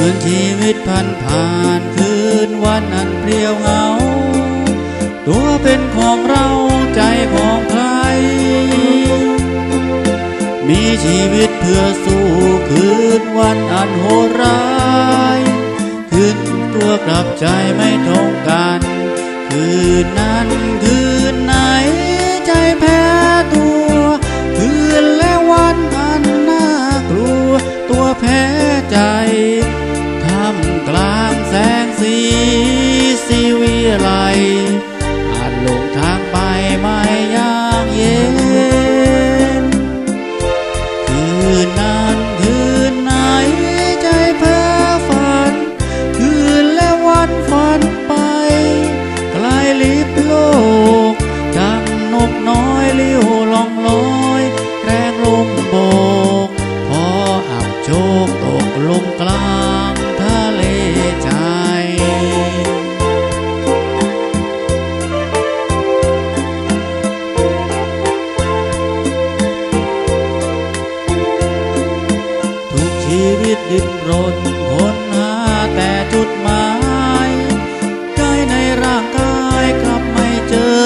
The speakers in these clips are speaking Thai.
เหมือนชีวิตผ่านผ่านคืนวันอันเปรียวเหงา ตัวเป็นของเราใจของใคร มีชีวิตเพื่อสู้คืนวันอันโหดร้ายคืนตัวกลับใจไม่ตรงกัน คืนนั้น ชีวิตดิ้นรนค้นหาแต่จุดหมายใจในร่างกายกลับไม่เจอ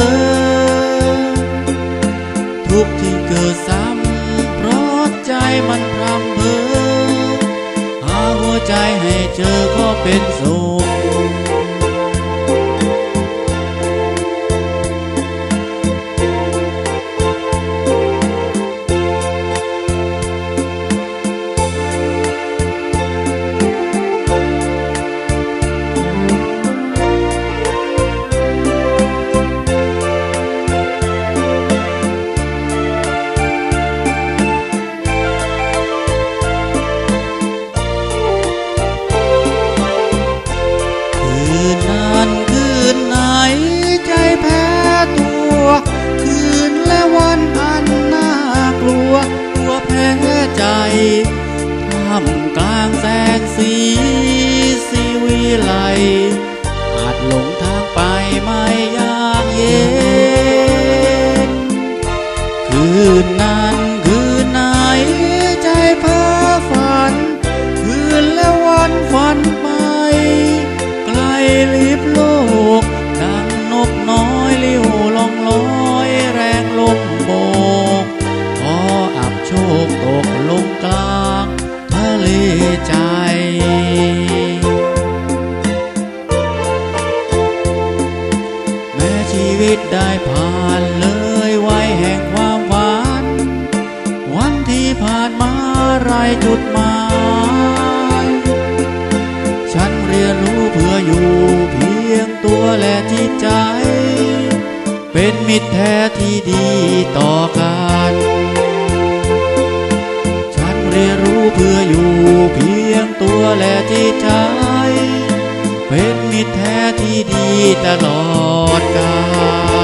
ทุกที่เกิดซ้ำเพราะใจมันพรำเพอหาหัวใจให้เจอก็เป็นสุข สีสีวิไลอาจหลงทางไปไม่ยากเย็น คืนนั้นคืนไหนใจเพ้อฝัน คืนและวันฝันไป ไกลลิบล วิตได้ผ่านเลยวัยแห่งความฝันวันที่ผ่านมาไรจุดหมาย ฉันเรียนรู้เพื่ออยู่เพียงตัวและจิตใจ เป็นมิตรแท้ที่ดีต่อกันฉันเรียนรู้เพื่ออยู่เพียงตัวและจิตใจ เป็นมิตรแท้ ที่ดีตลอดกาล